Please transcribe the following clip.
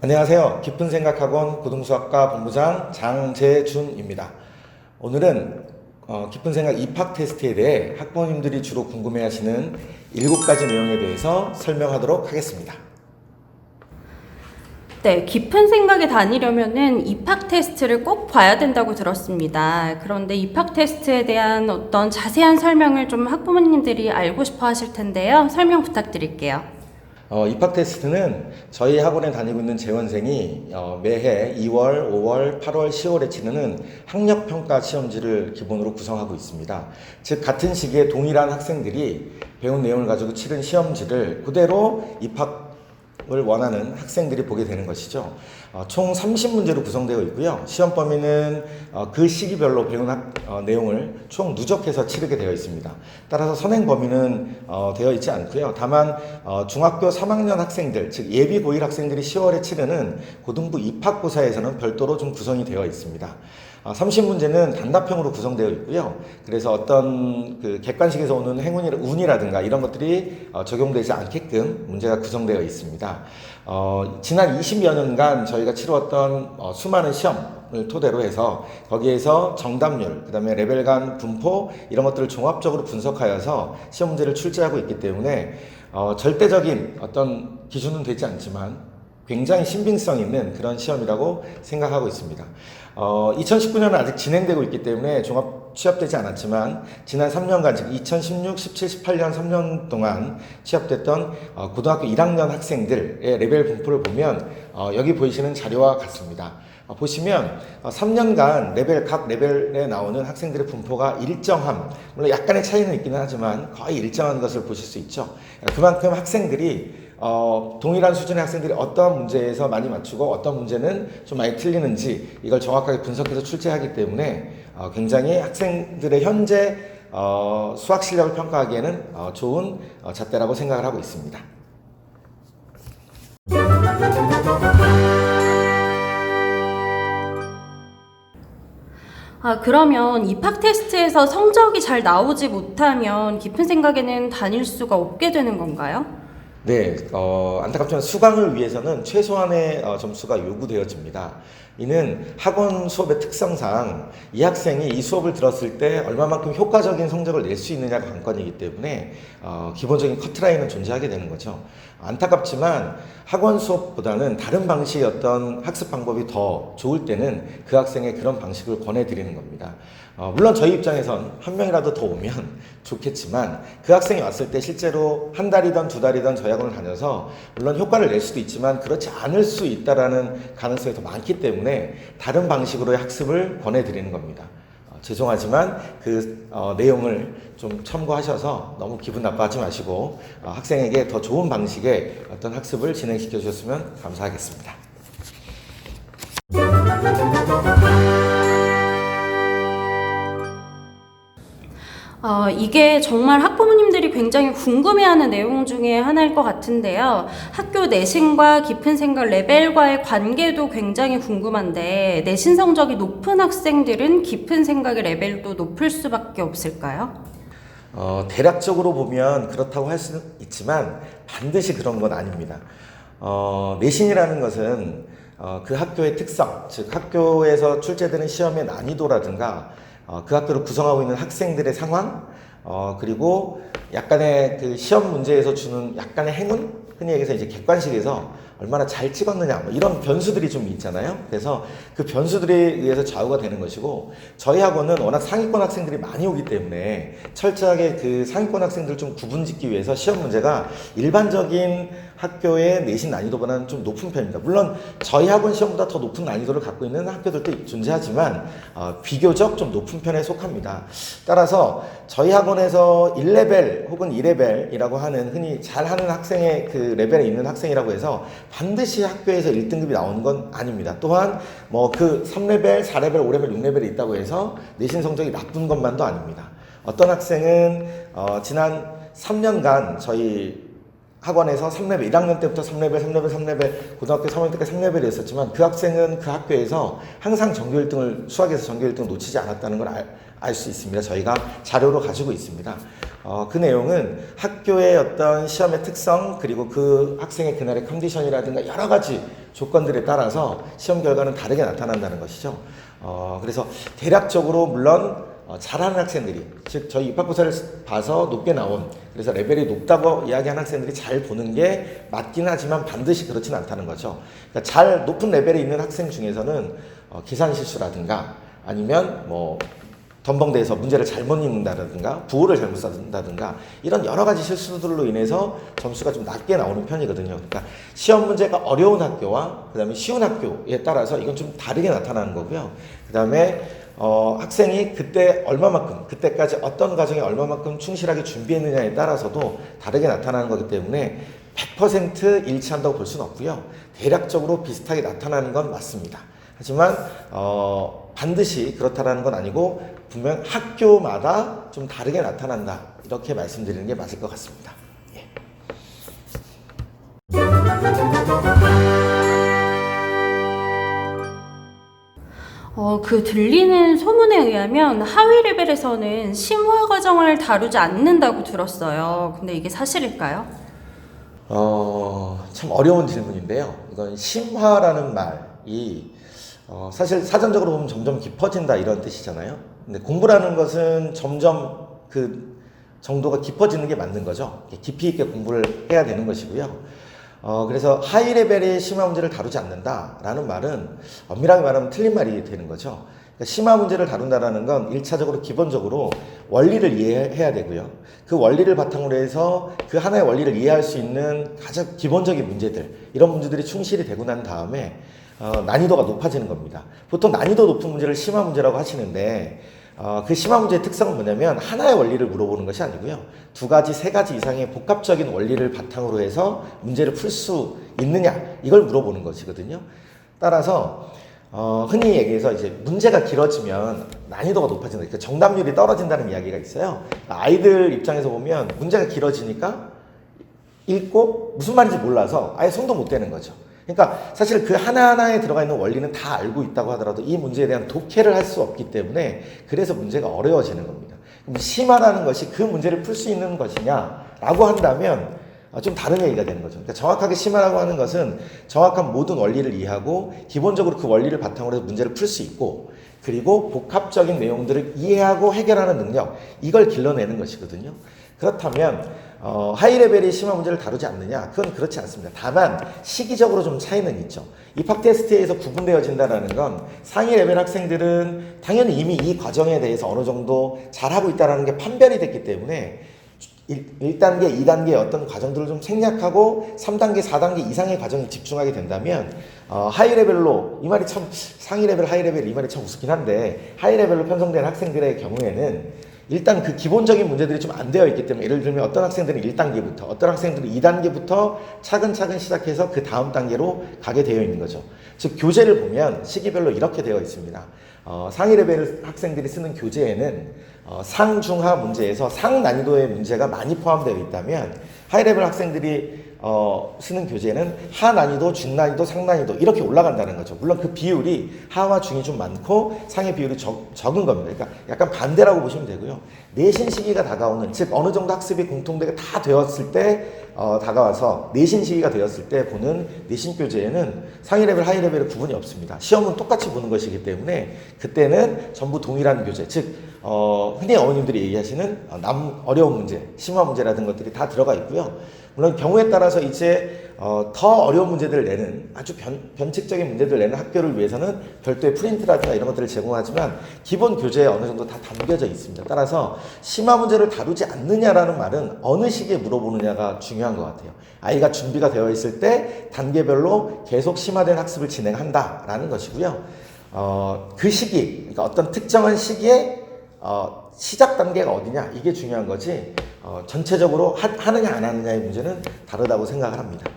안녕하세요. 깊은 생각학원 고등수학과 본부장 장재준입니다. 오늘은 어, 깊은 생각 입학 테스트에 대해 학부모님들이 주로 궁금해하시는 일곱 가지 내용에 대해서 설명하도록 하겠습니다. 네, 깊은 생각에 다니려면은 입학 테스트를 꼭 봐야 된다고 들었습니다. 그런데 입학 테스트에 대한 어떤 자세한 설명을 좀 학부모님들이 알고 싶어 하실 텐데요. 설명 부탁드릴게요. 어, 입학 테스트는 저희 학원에 다니고 있는 재원생이 어, 매해 2월, 5월, 8월, 10월에 치르는 학력평가 시험지를 기본으로 구성하고 있습니다. 즉, 같은 시기에 동일한 학생들이 배운 내용을 가지고 치른 시험지를 그대로 입학 을 원하는 학생들이 보게 되는 것이죠. 어, 총 30문제로 구성되어 있고요. 시험 범위는 어, 그 시기별로 배운 학, 어, 내용을 총 누적해서 치르게 되어 있습니다. 따라서 선행 범위는 어, 되어 있지 않고요. 다만 어, 중학교 3학년 학생들, 즉 예비 고1 학생들이 10월에 치르는 고등부 입학고사에서는 별도로 좀 구성이 되어 있습니다. 어, 30문제는 단답형으로 구성되어 있고요. 그래서 어떤 그 객관식에서 오는 행운이, 운이라든가 이런 것들이 어, 적용되지 않게끔 문제가 구성되어 있습니다. 어, 지난 20여 년간 저희가 치루었던 어, 수많은 시험을 토대로 해서 거기에서 정답률, 그 다음에 레벨 간 분포 이런 것들을 종합적으로 분석하여서 시험 문제를 출제하고 있기 때문에 어, 절대적인 어떤 기준은 되지 않지만 굉장히 신빙성 있는 그런 시험이라고 생각하고 있습니다. 어, 2019년은 아직 진행되고 있기 때문에 종합 취업되지 않았지만 지난 3년간 즉 2016, 17, 18년 3년 동안 취업됐던 어, 고등학교 1학년 학생들의 레벨 분포를 보면 어, 여기 보이시는 자료와 같습니다. 어, 보시면 어, 3년간 레벨 각 레벨에 나오는 학생들의 분포가 일정함 물론 약간의 차이는 있기는 하지만 거의 일정한 것을 보실 수 있죠. 그만큼 학생들이 어, 동일한 수준의 학생들이 어떤 문제에서 많이 맞추고 어떤 문제는 좀 많이 틀리는지 이걸 정확하게 분석해서 출제하기 때문에 어, 굉장히 학생들의 현재 어, 수학 실력을 평가하기에는 어, 좋은 어, 잣대라고 생각을 하고 있습니다. 아, 그러면 입학 테스트에서 성적이 잘 나오지 못하면 깊은 생각에는 다닐 수가 없게 되는 건가요? 네, 어, 안타깝지만 수강을 위해서는 최소한의 어, 점수가 요구되어집니다. 이는 학원 수업의 특성상 이 학생이 이 수업을 들었을 때 얼마만큼 효과적인 성적을 낼 수 있느냐가 관건이기 때문에 어, 기본적인 커트라인은 존재하게 되는 거죠. 안타깝지만 학원 수업보다는 다른 방식의 어떤 학습 방법이 더 좋을 때는 그 학생의 그런 방식을 권해드리는 겁니다. 어, 물론 저희 입장에선 한 명이라도 더 오면 좋겠지만 그 학생이 왔을 때 실제로 한 달이든 두 달이든 저희 학원을 다녀서 물론 효과를 낼 수도 있지만 그렇지 않을 수 있다라는 가능성이 더 많기 때문에 다른 방식으로의 학습을 권해드리는 겁니다. 어, 죄송하지만 그 어, 내용을 좀 참고하셔서 너무 기분 나빠하지 마시고 어, 학생에게 더 좋은 방식의 어떤 학습을 진행시켜 주셨으면 감사하겠습니다. 어, 이게 정말 학부모님들이 굉장히 궁금해하는 내용 중에 하나일 것 같은데요. 학교 내신과 깊은 생각 레벨과의 관계도 굉장히 궁금한데 내신 성적이 높은 학생들은 깊은 생각의 레벨도 높을 수밖에 없을까요? 어, 대략적으로 보면 그렇다고 할 수는 있지만 반드시 그런 건 아닙니다. 어, 내신이라는 것은 어, 그 학교의 특성, 즉 학교에서 출제되는 시험의 난이도라든가 어, 그 학교를 구성하고 있는 학생들의 상황, 어, 그리고 약간의 그 시험 문제에서 주는 약간의 행운, 흔히 얘기해서 이제 객관식에서 얼마나 잘 찍었느냐 뭐 이런 변수들이 좀 있잖아요. 그래서 그 변수들에 의해서 좌우가 되는 것이고 저희 학원은 워낙 상위권 학생들이 많이 오기 때문에 철저하게 그 상위권 학생들 좀 구분 짓기 위해서 시험 문제가 일반적인 학교의 내신 난이도보다는 좀 높은 편입니다. 물론 저희 학원 시험보다 더 높은 난이도를 갖고 있는 학교들도 존재하지만 어, 비교적 좀 높은 편에 속합니다. 따라서 저희 학원에서 1레벨 혹은 2레벨이라고 하는 흔히 잘하는 학생의 그 레벨에 있는 학생이라고 해서 반드시 학교에서 1등급이 나오는 건 아닙니다. 또한 뭐 그 3레벨, 4레벨, 5레벨, 6레벨이 있다고 해서 내신 성적이 나쁜 것만도 아닙니다. 어떤 학생은 어, 지난 3년간 저희 학원에서 3레벨, 1학년 때부터 3레벨, 3레벨, 3레벨, 고등학교 3학년 때까지 3레벨이었었지만 그 학생은 그 학교에서 항상 전교 1등을, 수학에서 전교 1등을 놓치지 않았다는 걸 알 수 있습니다. 저희가 자료로 가지고 있습니다. 어, 그 내용은 학교의 어떤 시험의 특성, 그리고 그 학생의 그날의 컨디션이라든가 여러 가지 조건들에 따라서 시험 결과는 다르게 나타난다는 것이죠. 어, 그래서 대략적으로 물론 어, 잘하는 학생들이 즉 저희 입학고사를 봐서 높게 나온 그래서 레벨이 높다고 이야기하는 학생들이 잘 보는 게 맞긴 하지만 반드시 그렇지는 않다는 거죠. 그러니까 잘 높은 레벨에 있는 학생 중에서는 어, 계산 실수라든가 아니면 뭐 덤벙대에서 문제를 잘못 읽는다든가 부호를 잘못 쓴다든가 이런 여러 가지 실수들로 인해서 점수가 좀 낮게 나오는 편이거든요. 그러니까 시험 문제가 어려운 학교와 그다음에 쉬운 학교에 따라서 이건 좀 다르게 나타나는 거고요. 그다음에 어, 학생이 그때 얼마만큼 그때까지 어떤 과정에 얼마만큼 충실하게 준비했느냐에 따라서도 다르게 나타나는 거기 때문에 100% 일치한다고 볼 수는 없고요. 대략적으로 비슷하게 나타나는 건 맞습니다. 하지만 어, 반드시 그렇다라는 건 아니고 분명 학교마다 좀 다르게 나타난다 이렇게 말씀드리는 게 맞을 것 같습니다. 예. 어, 그 들리는 소문에 의하면 하위 레벨에서는 심화 과정을 다루지 않는다고 들었어요. 근데 이게 사실일까요? 어, 참 어려운 질문인데요. 이건 심화라는 말이 어, 사실 사전적으로 보면 점점 깊어진다 이런 뜻이잖아요. 근데 공부라는 것은 점점 그 정도가 깊어지는 게 맞는 거죠. 깊이 있게 공부를 해야 되는 것이고요. 어, 그래서 하이 레벨의 심화 문제를 다루지 않는다라는 말은 엄밀하게 말하면 틀린 말이 되는 거죠. 그러니까 심화 문제를 다룬다라는 건 일차적으로 기본적으로 원리를 이해해야 되고요. 그 원리를 바탕으로 해서 그 하나의 원리를 이해할 수 있는 가장 기본적인 문제들 이런 문제들이 충실히 되고 난 다음에 어, 난이도가 높아지는 겁니다. 보통 난이도 높은 문제를 심화 문제라고 하시는데 어, 그 심화 문제의 특성은 뭐냐면 하나의 원리를 물어보는 것이 아니고요. 두 가지, 세 가지 이상의 복합적인 원리를 바탕으로 해서 문제를 풀 수 있느냐 이걸 물어보는 것이거든요. 따라서 어, 흔히 얘기해서 이제 문제가 길어지면 난이도가 높아진다. 그러니까 정답률이 떨어진다는 이야기가 있어요. 아이들 입장에서 보면 문제가 길어지니까 읽고 무슨 말인지 몰라서 아예 손도 못 대는 거죠. 그러니까 사실 그 하나하나에 들어가 있는 원리는 다 알고 있다고 하더라도 이 문제에 대한 독해를 할 수 없기 때문에 그래서 문제가 어려워지는 겁니다. 그럼 심화라는 것이 그 문제를 풀 수 있는 것이냐라고 한다면 어, 좀 다른 얘기가 되는 거죠. 그러니까 정확하게 심화라고 하는 것은 정확한 모든 원리를 이해하고 기본적으로 그 원리를 바탕으로 해서 문제를 풀 수 있고 그리고 복합적인 내용들을 이해하고 해결하는 능력 이걸 길러내는 것이거든요. 그렇다면 어, 하이 레벨의 심화 문제를 다루지 않느냐? 그건 그렇지 않습니다. 다만 시기적으로 좀 차이는 있죠. 입학 테스트에서 구분되어진다는 건 상위 레벨 학생들은 당연히 이미 이 과정에 대해서 어느 정도 잘하고 있다는 게 판별이 됐기 때문에 1, 단계 2단계 어떤 과정들을 좀 생략하고 3단계, 4단계 이상의 과정에 집중하게 된다면 어, 하이 레벨로 이 말이 참 상위 레벨, 하이 레벨 이 말이 참 우습긴 한데 하이 레벨로 편성된 학생들의 경우에는 일단 그 기본적인 문제들이 좀 안 되어 있기 때문에 예를 들면 어떤 학생들은 1단계부터 어떤 학생들은 2단계부터 차근차근 시작해서 그 다음 단계로 가게 되어 있는 거죠. 즉 교재를 보면 시기별로 이렇게 되어 있습니다. 어, 상위 레벨 학생들이 쓰는 교재에는 어, 상중하 문제에서 상 난이도의 문제가 많이 포함되어 있다면 하이 레벨 학생들이 어, 쓰는 교재는 하 난이도, 중 난이도, 상 난이도 이렇게 올라간다는 거죠. 물론 그 비율이 하와 중이 좀 많고 상의 비율이 적, 적은 겁니다. 그러니까 약간 반대라고 보시면 되고요. 내신 시기가 다가오는 즉 어느 정도 학습이 공통되게 다 되었을 때 어, 다가와서 내신 시기가 되었을 때 보는 내신 교재에는 상위 레벨, 하위 레벨의 구분이 없습니다. 시험은 똑같이 보는 것이기 때문에 그때는 전부 동일한 교재, 즉 어, 흔히 어머님들이 얘기하시는 어, 남 어려운 문제, 심화 문제라든 것들이 다 들어가 있고요. 물론 경우에 따라서 이제 어, 더 어려운 문제들을 내는 아주 변, 변칙적인 문제들을 내는 학교를 위해서는 별도의 프린트라든가 이런 것들을 제공하지만 기본 교재에 어느 정도 다 담겨져 있습니다. 따라서 심화 문제를 다루지 않느냐라는 말은 어느 시기에 물어보느냐가 중요한 것 같아요. 아이가 준비가 되어 있을 때 단계별로 계속 심화된 학습을 진행한다라는 것이고요. 어, 그 시기, 그러니까 어떤 특정한 시기에 어, 시작 단계가 어디냐 이게 중요한 거지 어, 전체적으로 하, 하느냐 안 하느냐의 문제는 다르다고 생각을 합니다.